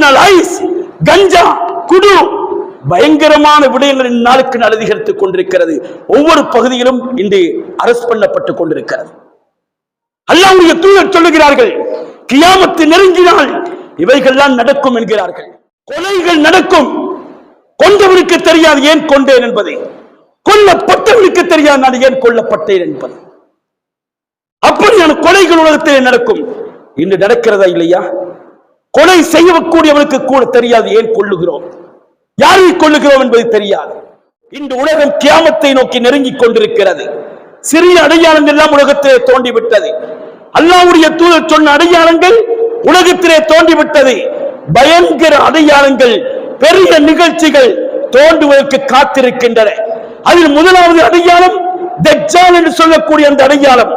Criminal ice கஞ்சா குடு. பயங்கரமான விடயங்கள் நாளுக்கு நாள் அதிகரித்துக் கொண்டிருக்கிறது. ஒவ்வொரு பகுதியிலும் இன்று அரசு பண்ணப்பட்டுக் கொண்டிருக்கிறது. அல்லாவுடைய தூதர் சொல்லுகிறார்கள் கியாமத்து நெருங்கினால் இவைகள்லாம் நடக்கும் என்கிறார்கள். கொலைகள் நடக்கும். கொண்டவனுக்கு தெரியாது ஏன் கொண்டேன் என்பதை. கொல்லப்பட்டவனுக்கு தெரியாது நான் ஏன் கொல்லப்பட்டேன் என்பது. அப்படியான கொலைகள் உலகத்திலே நடக்கும். இன்று நடக்கிறதா இல்லையா? கொலை செய்யக்கூடியவனுக்கு கூட தெரியாது ஏன் கொள்ளுகிறோம் யாரை கொள்ளுகிறோம் என்பது தெரியாது. இந்த உலகம் கியாமத்தை நோக்கி நெருங்கிக் கொண்டிருக்கிறது. சிறிய அடையாளங்கள் எல்லாம் உலகத்திலே தோண்டிவிட்டது. அல்லாவுடைய தூதர் சொன்ன அடையாளங்கள் உலகத்திலே தோண்டிவிட்டது. பயங்கர அடையாளங்கள் பெரிய நிகழ்ச்சிகள் தோண்டுவதற்கு காத்திருக்கின்றன. அதில் முதலாவது அடையாளம் என்று சொல்லக்கூடிய அந்த அடையாளம்.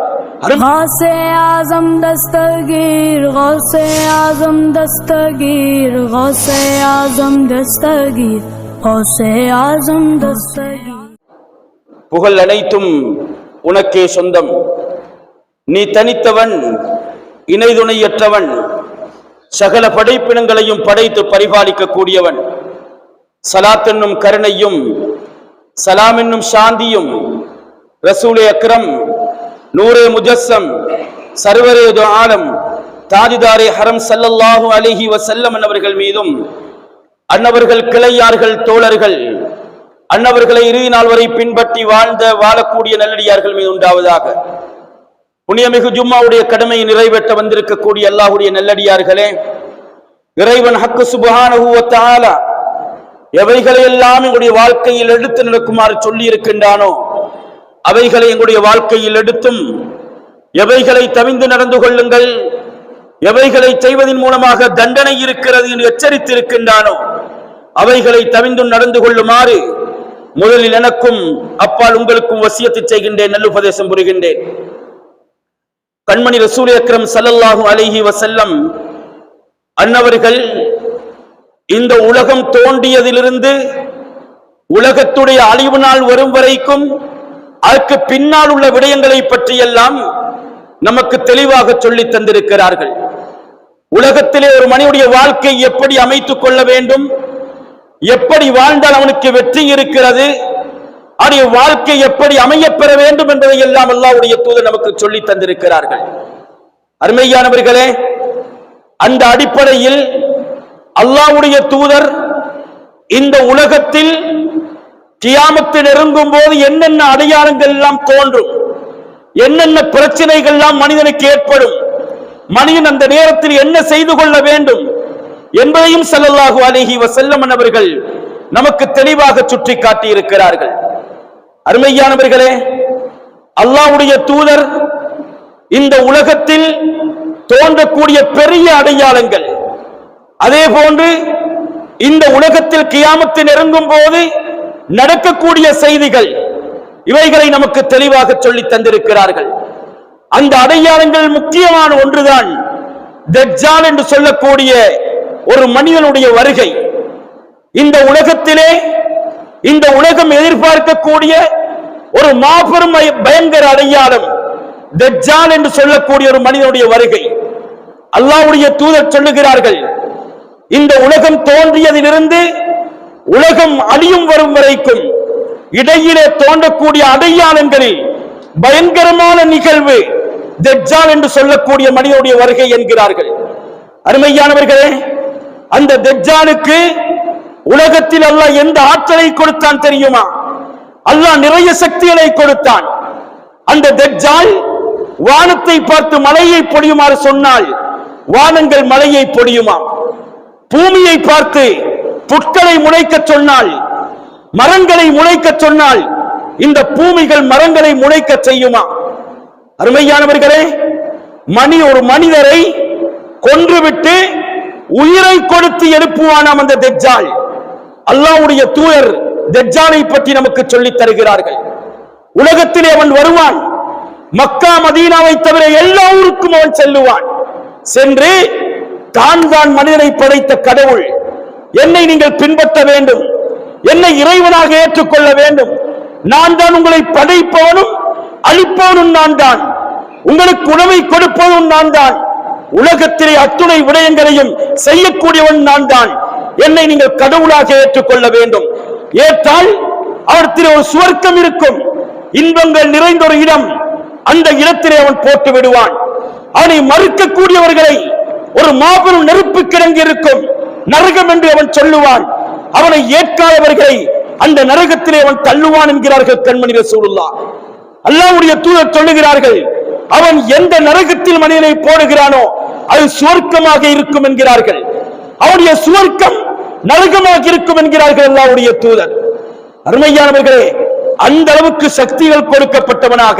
غوث اعظم دستگیر غوث اعظم دستگیر غوث اعظم دستگیر غوث اعظم دستگیر புகழ் அனைத்தும் உனக்கே சொந்தம். நீ தனித்தவன் இணைதுணையற்றவன். சகல படைப்பினங்களையும் படைத்து பரிபாலிக்க கூடியவன் சலாத் என்னும் கருணையும் சலாம் என்னும் சாந்தியும் ரசூலே அக்ரம் நூறு முஜஸ்ஸம் சர்வரே ஆலம். தாஜிதாரே ஹரம் சல்லல்லாஹு அலிஹி வசல்லம் அன்னவர்கள் மீதும் அன்னவர்கள் கிளையார்கள் தோழர்கள் அன்னவர்களை இறுதி நாள் வரை பின்பற்றி வாழ்ந்த வாழக்கூடிய நல்லடியார்கள் மீது உண்டாவதாக. புண்ணியமிகு ஜும்மாவுடைய கடமையை நிறைவேற்ற வந்திருக்கக்கூடிய அல்லாஹுடைய நல்லடியார்களே இறைவன் ஹக்கு சுபஹான எவைகளை எல்லாம் எங்களுடைய வாழ்க்கையில் எடுத்து நடக்குமாறு சொல்லி இருக்கின்றானோ அவைகளை எங்களுடைய வாழ்க்கையில் எடுத்தும் எவைகளை தவிந்து நடந்து கொள்ளுங்கள் எவைகளை செய்வதன் மூலமாக தண்டனை இருக்கிறது என்று எச்சரித்திருக்கின்றானோ அவைகளை தவிந்தும் நடந்து கொள்ளுமாறு முதலில் எனக்கும் அப்பால் உங்களுக்கும் வசியத்து செய்கின்றேன் நல்லுபதேசம் புரிகின்றேன். கண்மணி ரசூல் அக்ரம் ஸல்லல்லாஹு அலிஹி வசல்லம் அன்னவர்கள் இந்த உலகம் தோண்டியதிலிருந்து உலகத்துடைய அழிவு நாள் வரும் வரைக்கும் அதற்கு பின்னால் உள்ள விடயங்களை பற்றியெல்லாம் நமக்கு தெளிவாக சொல்லி தந்திருக்கிறார்கள். உலகத்திலே ஒரு மனிதனுடைய வாழ்க்கை எப்படி அமைத்துக் கொள்ள வேண்டும்? எப்படி வாழ்ந்தால் அவனுக்கு வெற்றி இருக்கிறது? அவருடைய வாழ்க்கை எப்படி அமையப்பெற வேண்டும் என்பதை எல்லாம் அல்லாவுடைய தூதர் நமக்கு சொல்லி தந்திருக்கிறார்கள். அருமையானவர்களே அந்த அடிப்படையில் அல்லாவுடைய தூதர் இந்த உலகத்தில் கியாமத்து நெருங்கும் போது என்னென்ன அடையாளங்கள் எல்லாம் தோன்றும்? என்னென்ன பிரச்சனைகள் எல்லாம் மனிதனுக்கு ஏற்படும்? மனிதன் அந்த நேரத்தில் என்ன செய்து கொள்ள வேண்டும்? என்பதையும் ஸல்லல்லாஹு அலைஹி வஸல்லம் அவர்கள் நமக்கு தெளிவாக சுற்றி காட்டி இருக்கிறார்கள் அருமையானவர்களே அல்லாவுடைய தூதர் இந்த உலகத்தில் தோன்றக்கூடிய பெரிய அடையாளங்கள். அதே போன்று இந்த உலகத்தில் கியாமத்து நெருங்கும் போது நடக்கக்கூடிய செய்திகள் இவைகளை நமக்கு தெளிவாக சொல்லி தந்திருக்கிறார்கள். அந்த அடையாளங்கள் முக்கியமான ஒன்றுதான். தஜ்ஜால் என்று சொல்லக்கூடிய ஒரு மனிதனுடைய வருகை. இந்த உலகத்திலே இந்த உலகம் எதிர்பார்க்கக்கூடிய ஒரு மாபெரும் பயங்கர அடையாளம் தஜ்ஜால் என்று சொல்லக்கூடிய ஒரு மனிதனுடைய வருகை. அல்லாவுடைய தூதர் சொல்லுகிறார்கள் இந்த உலகம் தோன்றியதிலிருந்து உலகம் அழியும் வரும் வரைக்கும் இடையிலே தோன்றக்கூடிய அடையாளங்களில் பயங்கரமான நிகழ்வு தெஜால் என்று சொல்லக்கூடிய மனிதனுடைய வருகை என்கிறார்கள். அருமையானவர்களே அந்த தெஜாலுக்கு உலகத்தில் அல்ல எந்த ஆற்றலை கொடுத்தான் தெரியுமா? அல்லாஹ் நிறைய சக்திகளை கொடுத்தான். அந்த தெஜால் வானத்தை பார்த்து மலையை பொழியுமாறு சொன்னால் வானங்கள் மலையை பொழியுமா? பூமியை பார்த்து புட்களை முளைக்க சொன்னால் மரங்களை முளைக்க சொன்னால் இந்த பூமிகள் மரங்களை முளைக்க செய்யுமா? அருமையானவர்களே மணி ஒரு மனிதரை கொன்றுவிட்டு உயிரை கொடுத்து எழுப்புவானாம் அந்த தெஜால் அல்லாவுடைய தூயர் தெஜாலை பற்றி நமக்கு சொல்லித் தருகிறார்கள். உலகத்திலே அவன் வருவான். மக்கா மதீனாவை தவிர எல்லா ஊருக்கும் அவன் செல்லுவான். சென்று தான் தான் மனிதனை படைத்த கடவுள். என்னை நீங்கள் பின்பற்ற வேண்டும். என்னை இறைவனாக ஏற்றுக்கொள்ள வேண்டும். நான் தான் உங்களை படைப்பவனும் அழிப்பவனும் நான் தான். உங்களுக்கு உணவை கொடுப்பவனும் நான் தான். உலகத்திலே அத்துணை விடயங்களையும் செய்யக்கூடியவன் நான் தான். என்னை நீங்கள் கடவுளாக ஏற்றுக்கொள்ள வேண்டும். ஏற்றால் அவர்த்திலே ஒரு சுவர்க்கம் இருக்கும். இன்பங்கள் நிறைந்த ஒரு இடம் அந்த இடத்திலே அவன் போட்டு விடுவான். அவனை மறுக்கக்கூடியவர்களை ஒரு மாபெரும் நெருப்பு கிடங்கி இருக்கும் நரகம் என்று அவன் சொல்லுவான். அவனை ஏற்காதவர்களை அந்த நரகத்திலே அவன் தள்ளுவான் என்கிறார்கள் கண்மணி ரசூலுல்லா அல்லாவுடைய தூதர் சொல்லுகிறார்கள் அவன் எந்த நரகத்தில் மனிதனை போடுகிறானோ அது சுவர்க்கமாக இருக்கும் என்கிறார்கள். அவனுடைய சுவர்க்கம் நரகமாக இருக்கும் என்கிறார்கள் அல்லாவுடைய தூதர். அருமையானவர்களே அந்த அளவுக்கு சக்திகள் கொடுக்கப்பட்டவனாக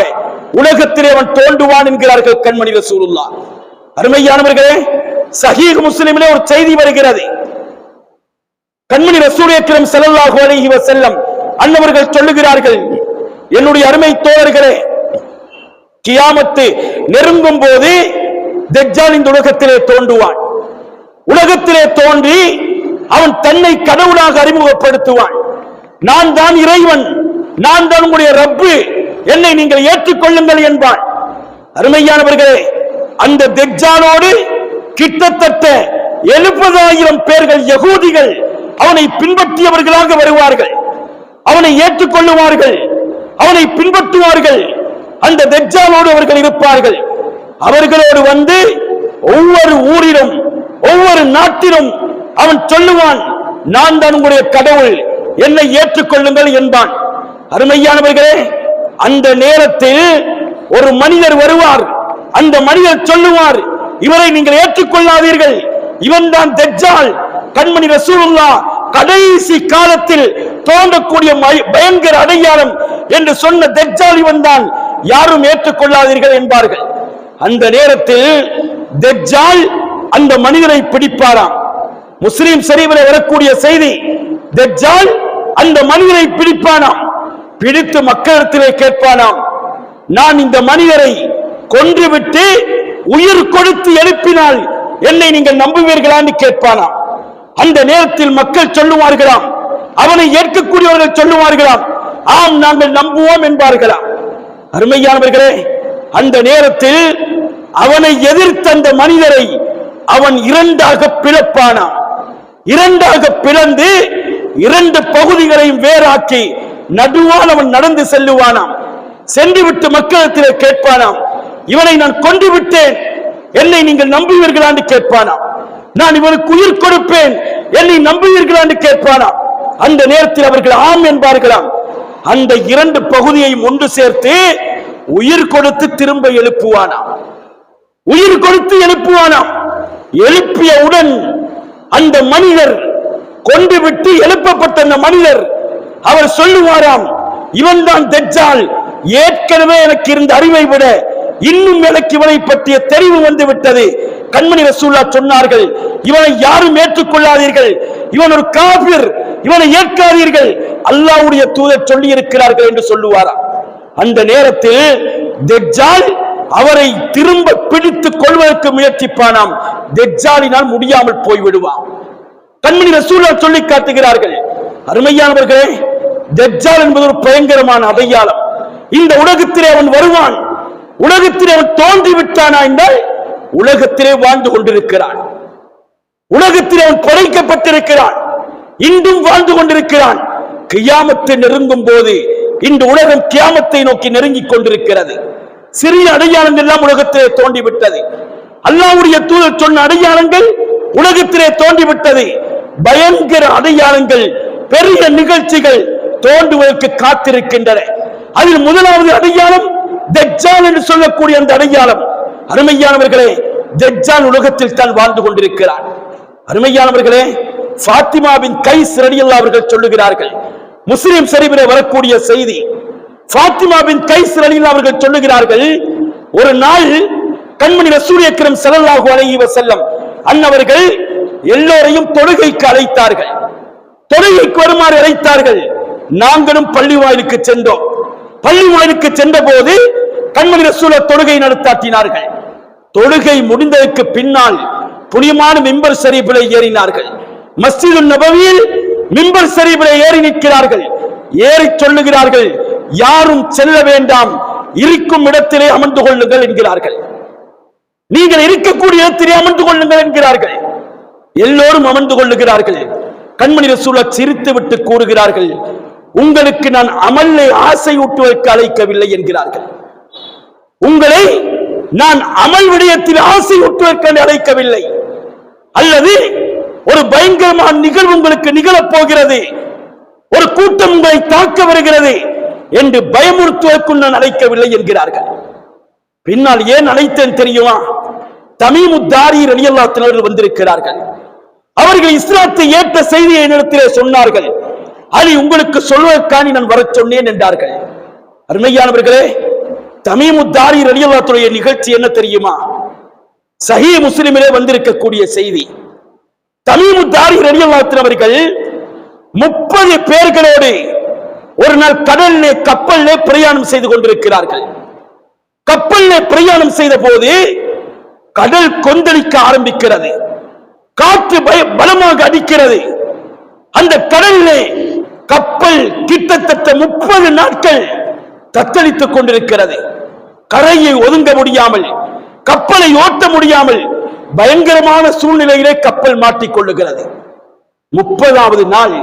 உலகத்திலே அவன் தோண்டுவான் என்கிறார்கள் கண்மணி ரசூலுல்லா அருமையானவர்களே சஹீஹ் முஸ்லிமிலே ஒரு செய்தி வருகிறது. கண்மணி ரசூல் அக்ரம் ஸல்லல்லாஹு அலைஹி அன்னவர்கள் சொல்லுகிறார்கள் என்னுடைய அருமை தோழர்களே கியாமத்து நெருங்கும் போது தஜ்ஜால் இந்த உலகத்திலே தோன்றுவான். உலகத்திலே தோன்றி அவன் தன்னை கடவுளாக அறிமுகப்படுத்துவான். நான் தான் இறைவன் நான் தான் உங்களுடைய ரப்பு என்னை நீங்கள் ஏற்றுக்கொள்ளுங்கள் என்பான். அருமையானவர்களே அந்த தெஜ்ஜாலோடு கிட்டத்தட்ட எழுபதாயிரம் பேர்கள் யகூதிகள் அவனை பின்பற்றியவர்களாக வருவார்கள். அவனை ஏற்றுக்கொள்ளுவார்கள். அவனை பின்பற்றுவார்கள். அந்த தெஜாலோடு அவர்கள் இருப்பார்கள். அவர்களோடு வந்து ஒவ்வொரு ஊரிலும் ஒவ்வொரு நாட்டிலும் அவன் சொல்லுவான் நான் தான் உங்களுடைய கடவுள் என்னை ஏற்றுக்கொள்ளுங்கள் என்பான். அருமையானவர்களே அந்த நேரத்தில் ஒரு மனிதர் வருவார். அந்த மனிதர் சொல்லுவார் இவரை நீங்கள் ஏற்றுக்கொள்ளாதீர்கள். இவன் தான் தெஜால் கண்மணி ரசூலுல்லா கடைசி காலத்தில் தோன்றக்கூடிய மய- பயங்கர அடையாளம் என்று சொன்ன தெஜால் இவன் தான். யாரும் ஏற்றுக்கொள்ளாதீர்கள் என்பார்கள். அந்த நேரத்தில் தெஜால் அந்த மனிதரை பிடிப்பாராம். முஸ்லிம் சரிவில் வரக்கூடிய செய்தி தெஜால் அந்த மனிதரை பிடிப்பானாம். பிடித்து மக்களிடத்திலே கேட்பானாம் நான் இந்த மனிதரை கொன்றுவிட்டு உயிர் கொடுத்து எழுப்பினால் என்னை நீங்கள் நம்புவீர்களான்னு கேட்பானாம் அந்த நேரத்தில் மக்கள் சொல்லுவார்களாம் அவனை ஏற்கக்கூடியவர்கள் சொல்லுவார்களாம் ஆம் நாங்கள் நம்புவோம் என்பார்களாம் அருமையானவர்களே அந்த நேரத்தில் அவனை எதிர்த்த அந்த மனிதரை அவன் இரண்டாக பிளப்பானான் இரண்டாக பிளந்து இரண்டு பகுதிகளையும் வேறாக்கி நடுவால் அவன் நடந்து செல்லுவானாம். சென்றுவிட்டு மக்களிடத்தில் மக்களிடத்திலே கேட்பானாம் இவனை நான் கொண்டு விட்டேன் என்னை நீங்கள் நம்புவீர்களா என்று கேட்பானா நான் இவனுக்கு உயிர் கொடுப்பேன். என்னை நம்புவீர்களா என்று கேட்பானா அந்த நேரத்தில் அவர்கள் ஆம் என்பார்களாம். அந்த இரண்டு பகுதியையும் ஒன்று சேர்த்து உயிர் கொடுத்து திரும்ப எழுப்புவானாம். உயிர் கொடுத்து எழுப்புவானாம். எழுப்பியவுடன் அந்த மனிதர் கொண்டு விட்டு எழுப்பப்பட்ட அந்த மனிதர் அவர் சொல்லுவாராம் இவன் தான் தெச்சால் ஏற்கனவே எனக்கு இருந்த அறிவை விட இன்னும் எனக்கு இவனை பற்றிய தெரிவு வந்து விட்டது கண்மணி ரசூல்லா சொன்னார்கள் இவனை யாரும் ஏற்றுக்கொள்ளாதீர்கள். இவன் ஒரு காபிர். இவனை ஏற்காதீர்கள். அல்லாவுடைய தூதர் சொல்லி இருக்கிறார்கள் என்று சொல்லுவாரா அந்த நேரத்தில் தெஜால் அவரை திரும்ப பிடித்துக் கொள்வதற்கு முயற்சிப்பானாம். தெஜாலினால் முடியாமல் போய்விடுவான். கண்மணி ரசூலா சொல்லி காட்டுகிறார்கள் அருமையானவர்களே தெஜால் என்பது ஒரு பயங்கரமான அடையாளம். இந்த உலகத்திலே அவன் வருவான். உலகத்திலே அவன் தோன்றிவிட்டானா என்றால் உலகத்திலே வாழ்ந்து கொண்டிருக்கிறான். உலகத்திலே அவன் குறைக்கப்பட்டிருக்கிறான் இன்றும் வாழ்ந்து கொண்டிருக்கிறான். கியாமத்தை நெருங்கும் போது இந்த உலகம் கியாமத்தை நோக்கி நெருங்கிக் கொண்டிருக்கிறது. சிறிய அடையாளங்கள் எல்லாம் உலகத்திலே தோண்டிவிட்டது அல்லாவுடைய தூதர் சொன்ன அடையாளங்கள் உலகத்திலே தோண்டிவிட்டது பயங்கர அடையாளங்கள் பெரிய நிகழ்ச்சிகள் தோண்டுவதற்கு காத்திருக்கின்றன. அதில் முதலாவது அடையாளம் தஜ்ஜால் என்று சொல்லக்கூடிய அந்த அடையாளம். அருமையானவர்களே தஜ்ஜால் உலகத்தில் தான் வாழ்ந்து கொண்டிருக்கிறார். அருமையானவர்களே பாத்திமாவின் கை சிறடியல்லா அவர்கள் சொல்லுகிறார்கள். முஸ்லிம் சரிவிலே வரக்கூடிய செய்தி பாத்திமாவின் கை சிறடியில் அவர்கள் சொல்லுகிறார்கள் ஒரு நாள் கண்மணி ரசூல் அக்ரம் ஸல்லல்லாஹு அலைஹி வஸல்லம் அன்னவர்கள் எல்லோரையும் தொழுகைக்கு அழைத்தார்கள். தொழுகைக்கு வருமாறு அழைத்தார்கள். நாங்களும் பள்ளி வாயிலுக்கு சென்றோம். பள்ளி வாயிலுக்கு சென்ற போது கண்மணி ரசூல தொழுகை நடத்தாட்டினார்கள் தொழுகை முடிந்ததற்கு பின்னால் புனியமான மிம்பர் சரிபிலை ஏறினார்கள். மஸ்ஜிது நபவியில் மிம்பர் சரிபிலை ஏறி நிற்கிறார்கள். ஏறி சொல்லுகிறார்கள் யாரும் செல்ல வேண்டாம் இருக்கும் இடத்திலே அமர்ந்து கொள்ளுங்கள் என்கிறார்கள். நீங்கள் இருக்கக்கூடிய இடத்திலே அமர்ந்து கொள்ளுங்கள் என்கிறார்கள். எல்லோரும் அமர்ந்து கொள்ளுகிறார்கள். கண்மணி ரசூலா சிரித்து விட்டு கூறுகிறார்கள். உங்களுக்கு நான் அமல்லை ஆசை ஊட்டுவதற்கு அழைக்கவில்லை என்கிறார்கள். உங்களை நான் அமல் விடயத்தில் ஆசை ஊட்டுவதற்கு அழைக்கவில்லை. அல்லது ஒரு பயங்கரமான நிகழ்வு உங்களுக்கு நிகழப் போகிறது ஒரு கூட்டம் உங்களை தாக்க வருகிறது என்று பயமுறுத்துவதற்கும் நான் அழைக்கவில்லை என்கிறார்கள். பின்னால் ஏன் அழைத்தேன் தெரியுமா? தமிமுத்தாரி ரலியல்லாத்தினர்கள் வந்திருக்கிறார்கள். அவர்கள் இஸ்லாத்தை ஏற்ற செய்தியை நிலத்திலே சொன்னார்கள். அலி உங்களுக்கு சொல்வதற்கானி நான் வரச் சொன்னேன் என்றார்கள். அருமையானவர்களே தமிமுத்தாரி ரலியல்லாத்துடைய நிகழ்ச்சி என்ன தெரியுமா? சஹி முஸ்லிமிலே வந்திருக்கக்கூடிய செய்தி. தமிமுத்தாரி ரலியல்லாத்தின் அவர்கள் முப்பது பேர்களோடு ஒரு நாள் கடல்லே கப்பல்லே பிரயாணம் செய்து கொண்டிருக்கிறார்கள். கப்பல்ல பிரயாணம் செய்த போது கடல் கொந்தளிக்க ஆரம்பிக்கிறது. காற்று பய- பலமாக அடிக்கிறது. அந்த கடலிலே கப்பல் கிட்டத்தட்ட முப்பது நாட்கள் தத்தளித்துக் கொண்டிருக்கிறது. கரையை ஒதுங்க முடியாமல் கப்பலை ஓட்ட முடியாமல் பயங்கரமான சூழ்நிலையிலே கப்பல் மாட்டிக்கொள்ளுகிறது முப்பதாவது நாள்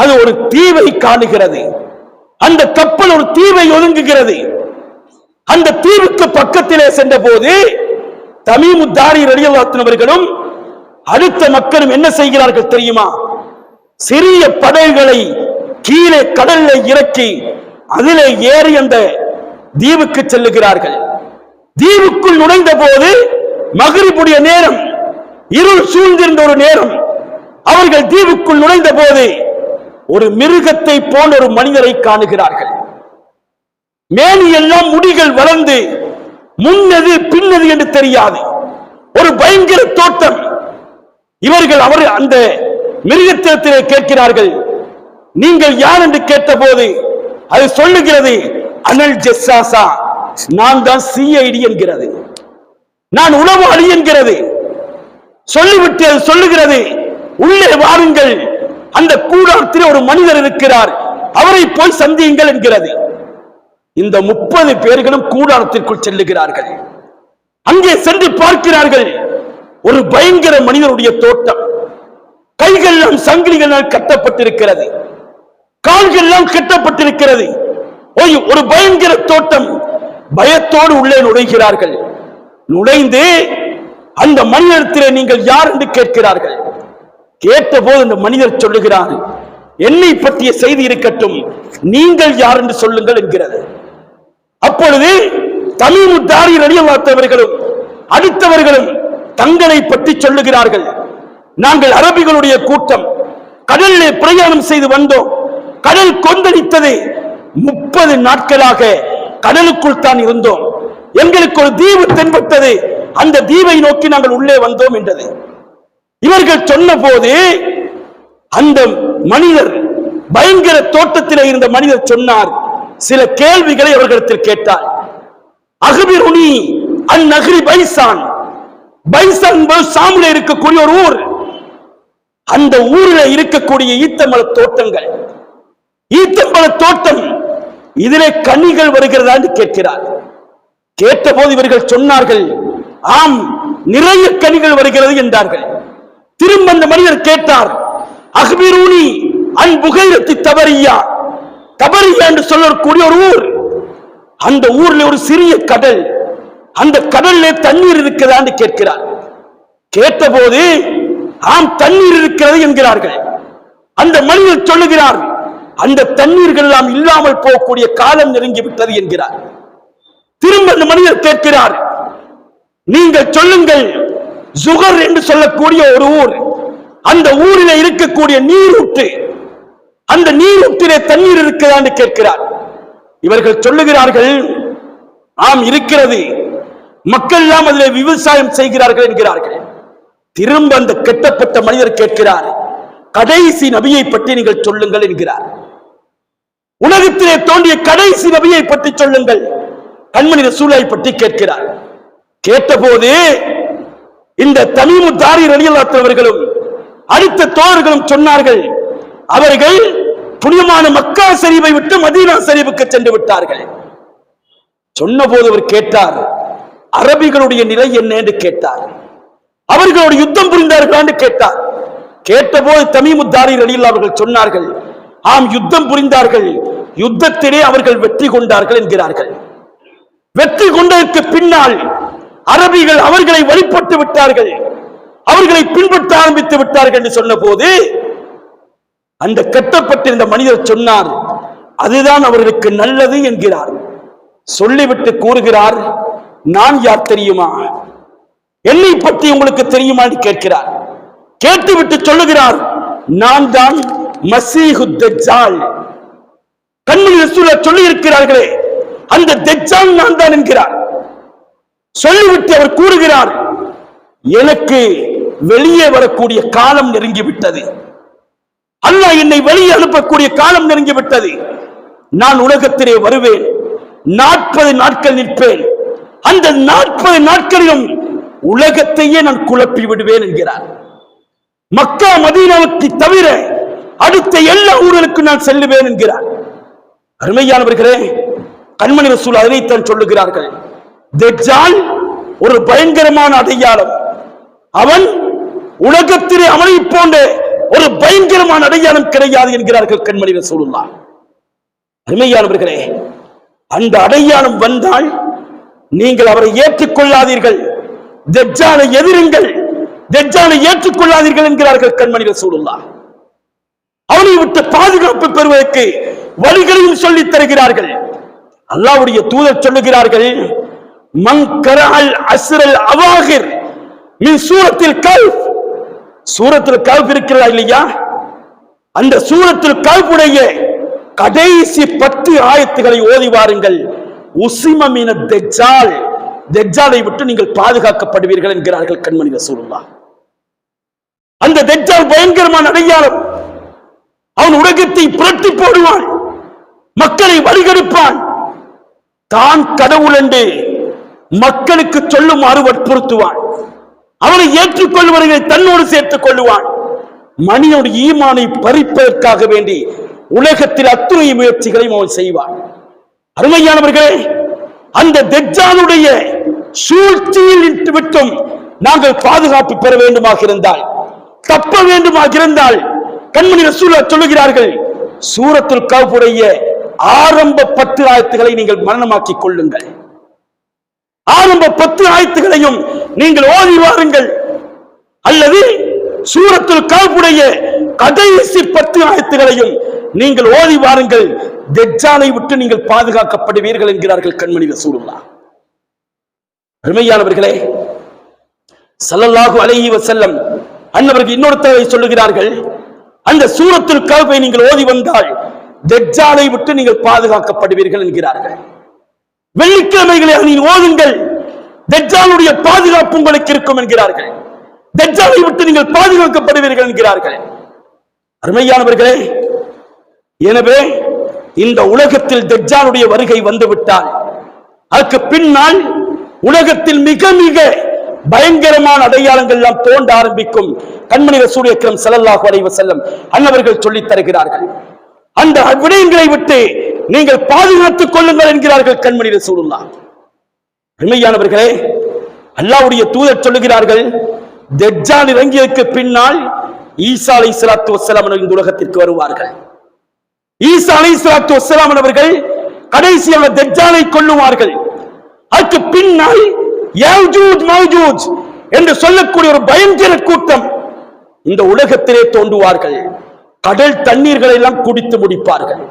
அது ஒரு தீவை காணுகிறது. அந்த கப்பல் ஒரு தீவை ஒதுங்குகிறது. அந்த தீவுக்கு பக்கத்திலே சென்ற போது தமிமுத்தாரி ரலியல்லாத்தினவர்களும் அடுத்த மக்களும் என்ன செய்கிறார்கள் தெரியுமா? சிறிய படகுகளை கீழே கடல்ல இறக்கி அதிலே ஏறி அந்த தீவுக்கு செல்லுகிறார்கள். தீவுக்குள் நுழைந்த போது மகிழ்புடைய நேரம் இருள் சூழ்ந்திருந்த ஒரு நேரம். அவர்கள் தீவுக்குள் நுழைந்த போது ஒரு மிருகத்தை போன்ற ஒரு மனிதரை காணுகிறார்கள். மேனி எல்லாம் முடிகள் வளர்ந்து முன்னது பின்னது என்று தெரியாது. ஒரு பயங்கர தோட்டம். இவர்கள் அவர் அந்த மிருகத்திலே கேட்கிறார்கள் நீங்கள் யார் என்று கேட்டபோது அது சொல்லுகிறது அனல் ஜெஸ்ஸாசா நான் தான் சிஐடி என்கிறது. நான் உளவாளி என்கிறது. சொல்லிவிட்டு அது சொல்லுகிறது. உள்ளே வாருங்கள். அந்த கூடாரத்தில் ஒரு மனிதர் இருக்கிறார். அவரை போய் சந்தியுங்கள் என்கிறது. இந்த முப்பது பேர்களும் கூடாரத்திற்குள் செல்லுகிறார்கள். அங்கே சென்று பார்க்கிறார்கள். ஒரு பயங்கர மனிதனுடைய தோட்டம். கைகளெல்லாம் சங்கிலிகளால் கட்டப்பட்டிருக்கிறது. கால்களெல்லாம் கட்டப்பட்டிருக்கிறது. ஒரு- ஒரு பயங்கர தோட்டம் பயத்தோடு உள்ளே நுழைகிறார்கள். நுழைந்து அந்த மனிதத்திலே நீங்கள் யார் என்று கேட்கிறார்கள். கேட்டபோது அந்த மனிதர் சொல்லுகிறார் என்னை பற்றிய செய்தி இருக்கட்டும் நீங்கள் யார் என்று சொல்லுங்கள் என்கிறது. அப்பொழுது தமிழ்முத்தாரி ரடியவார்த்தவர்களும் அடுத்தவர்களும் தங்களை பற்றி சொல்லுகிறார்கள். நாங்கள் அரபிகளுடைய கூட்டம். கடலிலே பிரயாணம் செய்து வந்தோம். கடல் கொந்தளித்தது முப்பது நாட்களாக கடலுக்குள் தான் இருந்தோம். எங்களுக்கு ஒரு தீவு தென்பட்டது. அந்த தீவை நோக்கி நாங்கள் உள்ளே வந்தோம் என்றது. இவர்கள் சொன்னபோது அந்த மனிதர் பயங்கர தோட்டத்தில் இருந்த மனிதர் சொன்னார். சில கேள்விகளை அவர்களிடத்தில் கேட்டார். அகபிருனி அந்நகரி பைசான். பைசான் என்பது சாமில இருக்கக்கூடிய ஒரு ஊர். அந்த ஊரில் இருக்கக்கூடிய ஈத்தமல தோட்டங்கள். ஈத்தம்பழ தோட்டம் இதிலே கனிகள் வருகிறதா என்று கேட்கிறார். கேட்டபோது இவர்கள் சொன்னார்கள் ஆம் நிறைய கனிகள் வருகிறது என்றார்கள். திரும்ப அந்த மனிதர் கேட்டார் அஹ்பிரூனி அன் புகைரத்தி தபரியா. தபரியா என்று சொல்லக்கூடிய ஒரு ஊர். அந்த ஊர்ல ஒரு சிறிய கடல். அந்த கடல்ல தண்ணீர் இருக்கிறதா என்று கேட்கிறார். கேட்டபோது ஆம் தண்ணீர் இருக்கிறது என்கிறார்கள். அந்த மனிதர் சொல்லுகிறார் அந்த தண்ணீர்கள் எல்லாம் இல்லாமல் போகக்கூடிய காலம் நெருங்கி விட்டது என்கிறார். திரும்ப அந்த மனிதர் கேட்கிறார் நீங்கள் சொல்லுங்கள் சுகர் என்று சொல்லக்கூடிய ஒரு ஊர் அந்த ஊரில் இருக்கக்கூடிய நீரூற்று அந்த நீரூற்றிலே தண்ணீர் இருக்கிறதா என்று கேட்கிறார். இவர்கள் சொல்லுகிறார்கள் ஆம் இருக்கிறது. மக்கள் எல்லாம் அதில் விவசாயம் செய்கிறார்கள் என்கிறார்கள். திரும்ப அந்த கெட்டப்பட்ட மனிதர் கேட்கிறார் கடைசி நபியை பற்றி நீங்கள் சொல்லுங்கள் என்கிறார். உலகத்திலே தோன்றிய கடைசி நபியை பற்றி சொல்லுங்கள் கண்மணி ரசூலை பற்றி கேட்கிறார். கேட்டபோது இந்த தமிழ் தாரி ரணியலாத்தவர்களும் அடுத்த தோழர்களும் சொன்னார்கள் அவர்கள் புனிதமான மக்கா சரிவை விட்டு மதீனா சரிவுக்கு சென்று விட்டார்கள். சொன்னபோது அவர் கேட்டார் அரபிகளுடைய நிலை என்ன? என்று கேட்டார். யுத்தம் கேட்டார் கேட்டபோது தமிமுத்தாரி ரலியில் அவர்கள் சொன்னார்கள் ஆம் யுத்தம் புரிந்தார்கள். யுத்தத்திலே அவர்கள் வெற்றி கொண்டார்கள் என்கிறார்கள். வெற்றி கொண்டதற்கு பின்னால் அரபிகள் அவர்களை வழிபட்டு விட்டார்கள். அவர்களை பின்பற்ற ஆரம்பித்து விட்டார்கள் என்று சொன்ன போது அந்த கட்டப்பட்டிருந்த மனிதர் சொன்னார் அதுதான் அவர்களுக்கு நல்லது என்கிறார். சொல்லிவிட்டு கூறுகிறார் நான் யார் தெரியுமா? என்னை பற்றி உங்களுக்கு தெரியுமா என்று கேட்கிறார். கேட்டுவிட்டு சொல்லுகிறார் நான் தான் மசீஹு தஜ்ஜால் கண்மணி சொல்லி இருக்கிறார்களே அந்த தெஜ்ஜால் நான் தான் என்கிறார். சொல்லிவிட்டு அவர் கூறுகிறார் எனக்கு வெளியே வரக்கூடிய காலம் நெருங்கி விட்டது என்னை வெளியே அனுப்பக்கூடிய காலம் நெருங்கி விட்டது நான் உலகத்திலே வருவேன் நாற்பது நாட்கள் நிற்பேன். அந்த நாற்பது நாட்களிலும் உலகத்தையே நான் குழப்பி விடுவேன் என்கிறார். மக்கா மதீனாவுக்கு தவிர அடுத்த எல்லா ஊர்களுக்கும் நான் செல்லுவேன் என்கிறார். அருமையானவர்களே கண்மணி ரசூல் அதனைத்தான் சொல்லுகிறார்கள். தெஜ்ஜால் ஒரு பயங்கரமான அடையாளம். அவன் உலகத்திலே அவனை போன்ற ஒரு பயங்கரமான அடையாளம் கிடையாது என்கிறார்கள் கண்மணி ரசூலுல்லா. அருமையானவர்களே அந்த அடையாளம் வந்தால் நீங்கள் அவரை ஏற்றுக்கொள்ளாதீர்கள். தஜ்ஜாலை எதிருங்கள். தஜ்ஜாலை ஏற்றுக்கொள்ளாதீர்கள் என்கிறார்கள் கண்மணி ரசூலுல்லா அவனை விட்டு பாதுகாப்பு பெறுவதற்கு வழிகளையும் சொல்லித் தருகிறார்கள். அல்லாவுடைய தூதர் சொல்லுகிறார்கள் மங்கரால் அஸ்ரல் அவாகிர் மின் சூரத்தில் கல்ஃப் சூரத்தில் கல்ஃப் இருக்கிறதா இல்லையா? அந்த சூரத்தில் கல்புடைய கடைசி பத்து ஆயத்துகளை ஓதி வாருங்கள். உசிமமின தெஜால் தெஜாலை விட்டு நீங்கள் பாதுகாக்கப்படுவீர்கள் என்கிறார்கள் கண்மணி ரசூலுல்லா அந்த தெஜால் பயங்கரமான அடையாளம். அவன் உலகத்தை புரட்டி போடுவான். மக்களை வழிகெடுப்பான். தான் கடவுள் என்று மக்களுக்கு சொல்லுமாறு வற்புறுத்துவான் அவனை ஏற்றுக்கொள்வர்களை தன்னோடு சேர்த்துக் கொள்ளுவான். மனிதனுடைய ஈமானை பறிப்பதற்காக வேண்டி உலகத்தில் அத்துணை முயற்சிகளையும் அவன் செய்வான். அருமையானவர்களே அந்த தெஜானுடைய சூழ்ச்சியில் இட்டு விட்டும் நாங்கள் பாதுகாப்பு பெற வேண்டுமாக இருந்தால் தப்ப வேண்டுமாக இருந்தால் கண்மணி ரசூலா சொல்லுகிறார்கள் சூரத்துல் கவுடைய ஆரம்ப பத்து ஆயத்துகளை நீங்கள் மரணமாக்கிக் கொள்ளுங்கள். ஆரம்ப பத்து ஆயத்துகளையும் நீங்கள் ஓதி வாருங்கள். அல்லது சூரத்துல் கவுடைய கடைசி பத்து ஆயத்துகளையும் நீங்கள் ஓதி வாருங்கள். தெஜானை விட்டு நீங்கள் பாதுகாக்கப்படுவீர்கள் என்கிறார்கள் கண்மணி ரசூலுல்லாஹ். அருமையானவர்களே சல்லல்லாஹு அலைஹி வசல்லம் அன்னவர்கள் இன்னொரு சொல்லுகிறார்கள் அந்த சூரத்தில் கல்வை நீங்கள் ஓதி வந்தால் தெஜ்ஜாலை விட்டு நீங்கள் பாதுகாக்கப்படுவீர்கள் என்கிறார்கள். வெள்ளிக்கிழமைகளை நீங்கள் ஓதுங்கள் தெஜாலுடைய பாதுகாப்பு உங்களுக்கு இருக்கும் என்கிறார்கள். தெஜாலை விட்டு நீங்கள் பாதுகாக்கப்படுவீர்கள் என்கிறார்கள். அருமையானவர்களே எனவே இந்த உலகத்தில் தெஜாலுடைய வருகை வந்துவிட்டால் அதற்கு பின்னால் உலகத்தில் மிக மிக பயங்கரமான அடையாளங்கள் எல்லாம் தோன்ற ஆரம்பிக்கும் கண்மணி ரசூல் அக்ரம் ஸல்லல்லாஹு அலைஹி அன்னவர்கள் சொல்லி தருகிறார்கள். அந்த விடயங்களை விட்டு நீங்கள் பாதுகாத்துக் கொள்ளுங்கள் என்கிறார்கள் கண்மணி ரசூலுல்லாஹ். அருமையானவர்களே அல்லாவுடைய தூதர் சொல்லுகிறார்கள் தெஜ்ஜால் இறங்கியதற்கு பின்னால் ஈசா அலை சலாத்து வசலாம் இந்த உலகத்திற்கு வருவார்கள். ஈசா அலை சலாத்து வசலாம் அவர்கள் கடைசியாக தெஜாலை கொல்லுவார்கள். அதற்கு பின்னால் மௌஜூஜ் என்று சொல்லக்கூடிய ஒரு பயங்கர கூட்டம் இந்த உலகத்திலே தோன்றுவார்கள். கடல் தண்ணீர்களை எல்லாம் குடித்து முடிப்பார்கள்.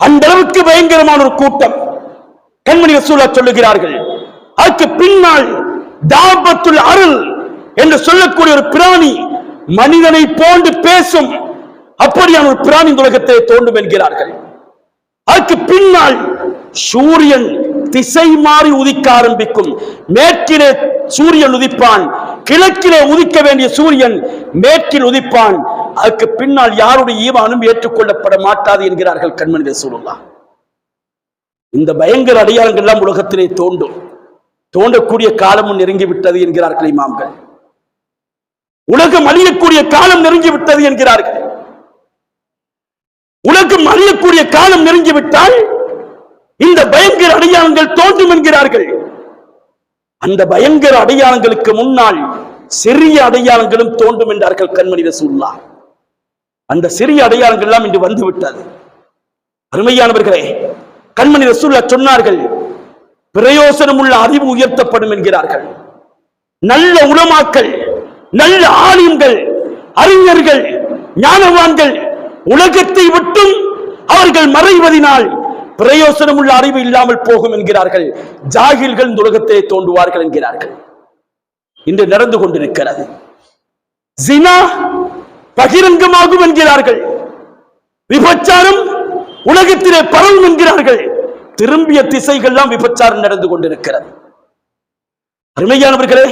அந்த அளவுக்கு பயங்கரமான ஒரு கூட்டம். கண்மணி ரசூலா சொல்லுகிறார்கள் அதற்கு பின்னால் தாபத்துல் அருள் என்று சொல்லக்கூடிய ஒரு பிராணி மனிதனை போன்று பேசும் அப்படியான ஒரு பிராணி உலகத்தை உலகத்திலே தோன்றும் என்கிறார்கள். அதற்கு பின்னால் சூரியன் திசை மாறி உதிக்க ஆரம்பிக்கும். மேற்கிலே சூரியன் உதிப்பான். கிழக்கிலே உதிக்க வேண்டிய சூரியன் மேற்கில் உதிப்பான். அதுக்கு பின்னால் யாருடைய ஈவானும் ஏற்றுக்கொள்ளப்பட மாட்டாது என்கிறார்கள் கண்மணி ரசூலுல்லாஹ். இந்த பயங்கர அடையாளங்கள் எல்லாம் உலகத்திலே தோண்டும் தோண்டக்கூடிய காலமும் நெருங்கி விட்டது என்கிறார்கள் இமாம்கள். உலகம் அழியக்கூடிய காலம் நெருங்கி விட்டது என்கிறார்கள். உலகம் அறியக்கூடிய காலம் நெருங்கிவிட்டால் இந்த பயங்கர அடையாளங்கள் தோன்றும் என்கிறார்கள். அந்த பயங்கர அடையாளங்களுக்கு முன்னால் சிறிய அடையாளங்களும் தோன்றும் என்றார்கள் கண்மணி ரசூல்லா அந்த சிறிய அடையாளங்கள் எல்லாம் இன்று வந்து விட்டது அருமையானவர்களே கண்மணி ரசூல்லா சொன்னார்கள் பிரயோசனம் உள்ள அறிவு உயர்த்தப்படும் என்கிறார்கள். நல்ல உலமாக்கள் நல்ல ஆலயங்கள் அறிஞர்கள் ஞானவான்கள் உலகத்தை விட்டும் அவர்கள் மறைவதினால் பிரயோசனம் உள்ள அறிவு இல்லாமல் போகும் என்கிறார்கள். ஜாகில்கள் இந்த உலகத்திலே தோன்றுவார்கள் என்கிறார்கள். இன்று நடந்து கொண்டிருக்கிறது. ஜினா பகிரங்கமாகும் என்கிறார்கள். விபச்சாரம் உலகத்திலே பரவும் என்கிறார்கள். திரும்பிய திசைகள்லாம் விபச்சாரம் நடந்து கொண்டிருக்கிறது. அருமையானவர்களே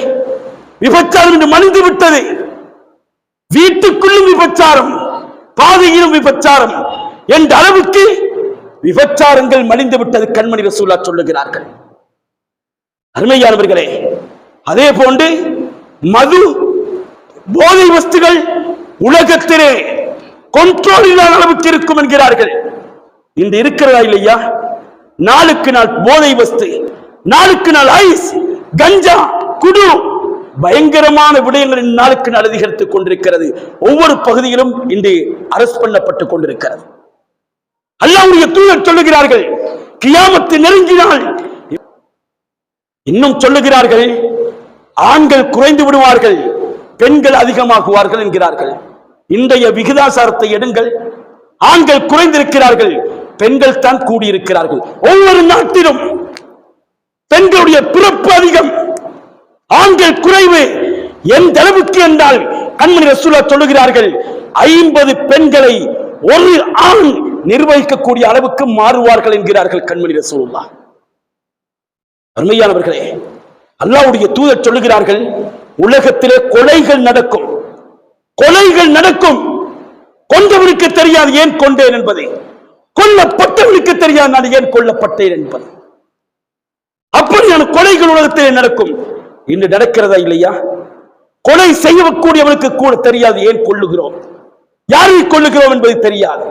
விபச்சாரம் என்று மனிந்து விட்டது வீட்டுக்குள்ளும் விபச்சாரம். பாதையிலும் விபச்சாரம் என்ற அளவுக்கு விபச்சாரங்கள் மலிந்து விட்டது கண்மணி ரசூலா சொல்லுகிறார்கள். அருமையானவர்களே அதே போன்று மது போதை வஸ்துகள் உலகத்திலே கொண்ட்ரோல் அளவுக்கு இருக்கும் என்கிறார்கள். இன்று இருக்கிறதா இல்லையா? நாளுக்கு நாள் போதை வஸ்து நாளுக்கு நாள் ஐஸ் கஞ்சா குடு பயங்கரமான விடயங்கள் நாளுக்கு நாள் அதிகரித்துக் கொண்டிருக்கிறது. ஒவ்வொரு பகுதியிலும் இன்று அரசு பண்ணப்பட்டுக் கொண்டிருக்கிறது. அல்லாவுடைய தூதர் சொல்லுகிறார்கள் கியாமத்து நெருங்கினால் இன்னும் சொல்லுகிறார்கள் ஆண்கள் குறைந்து விடுவார்கள் பெண்கள் அதிகமாகுவார்கள் என்கிறார்கள். இன்றைய விகிதாசாரத்தை எடுங்கள் ஆண்கள் குறைந்திருக்கிறார்கள் பெண்கள் தான் கூடியிருக்கிறார்கள். ஒவ்வொரு நாட்டிலும் பெண்களுடைய பிறப்பு அதிகம். ஆண்கள் குறைவு எந்த அளவுக்கு என்றால் கண்மணி ரசூலா சொல்லுகிறார்கள் ஐம்பது பெண்களை ஒரு ஆண் நிர்வகிக்கக்கூடிய அளவுக்கு மாறுவார்கள் என்கிறார்கள் கண்மணி ரசூலுல்லா அருமையானவர்களே அல்லாவுடைய தூதர் சொல்லுகிறார்கள் உலகத்திலே கொலைகள் நடக்கும். கொலைகள் நடக்கும். கொண்டவனுக்கு தெரியாது ஏன் கொண்டேன் என்பதை. கொல்லப்பட்டவனுக்கு தெரியாது நான் ஏன் கொல்லப்பட்டேன் என்பது. அப்படியான கொலைகள் உலகத்திலே நடக்கும். இன்று நடக்கிறதா இல்லையா? கொலை செய்யக்கூடியவனுக்கு கூட தெரியாது ஏன் கொள்ளுகிறோம் யாரை கொள்ளுகிறோம் என்பது தெரியாது.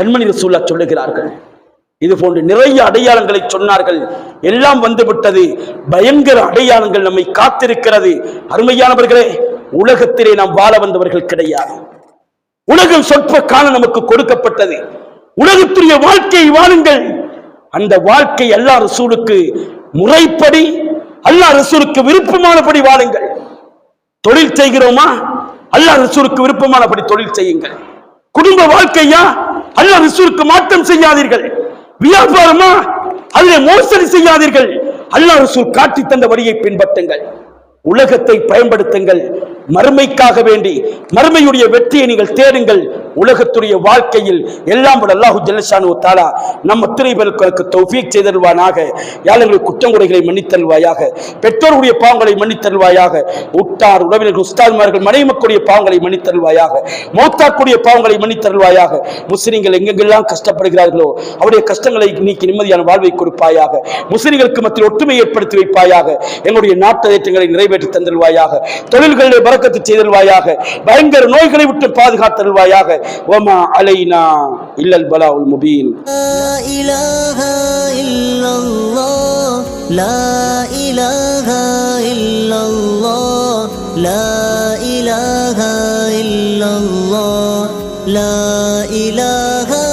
கண்மணி ரசூல்லா சொல்லுகிறார்கள் இது போன்று நிறைய அடையாளங்களை சொன்னார்கள். எல்லாம் வந்துவிட்டது. பயங்கர அடையாளங்கள் நம்மை காத்திருக்கிறது. அருமையானவர்களே உலகத்திலே நாம் வாழ வந்தவர்கள் கிடையாது. உலகம் சொற்ப காலம் நமக்கு கொடுக்கப்பட்டது. உலகத்துடைய வாழ்க்கையை வாழுங்கள். அந்த வாழ்க்கை எல்லா ரசூலுக்கு முறைப்படி அல்லாஹ் ரசூலுக்கு விருப்பமானபடி வாழுங்கள். தொழில் செய்கிறோமா? அல்லாஹ் ரசூலுக்கு விருப்பமானபடி தொழில் செய்யுங்கள். குடும்ப வாழ்க்கையா? அல்லாஹ் ரசூலுக்கு மாற்றம் செய்யாதீர்கள். வியாபாரமா? அதில் மோசடி செய்யாதீர்கள். அல்லா ரசூல் காட்டி தந்த வழியை பின்பற்றுங்கள். உலகத்தை பயன்படுத்துங்கள். மறுமைக்காக வேண்டி மறுமையுடைய வெற்றியை நீங்கள் தேடுங்கள். உலகத்துடைய வாழ்க்கையில் எல்லாம் வல்ல அல்லாஹு ஜல்லஷானு தாலா நம்ம திரைகளுக்கு தௌஃபீக் செய்தருவானாக ஏழைகள் குற்றங்குறைகளை மன்னித்தல்வாயாக பெற்றோருடைய பாவங்களை மன்னித்தருவாயாக உட்டார் உறவினர்கள் உஸ்தாத்மார்கள் மனைவி மக்களுடைய பாவங்களை மன்னித்தருவாயாக மௌத்தாக்குடைய பாவங்களை மன்னித்தருவாயாக முஸ்லிம்கள் எங்கெங்கெல்லாம் கஷ்டப்படுகிறார்களோ அவருடைய கஷ்டங்களை நீக்கி நிம்மதியான வாழ்வை கொடுப்பாயாக. முஸ்லிம்களுக்கு மத்தியில் ஒற்றுமை ஏற்படுத்தி வைப்பாயாக. எங்களுடைய நாட்டு ஏற்றங்களை நிறைவேற்றி தந்தருவாயாக தொழில்களிலே பறக்கத்து செய்தருவாயாக பயங்கர நோய்களை விட்டு பாதுகாத்தருவாயாக ஒமா அலைனா இல்லல் பலாவுல் முபீன் لا إله إلا الله لا إله إلا الله لا إله إلا الله لا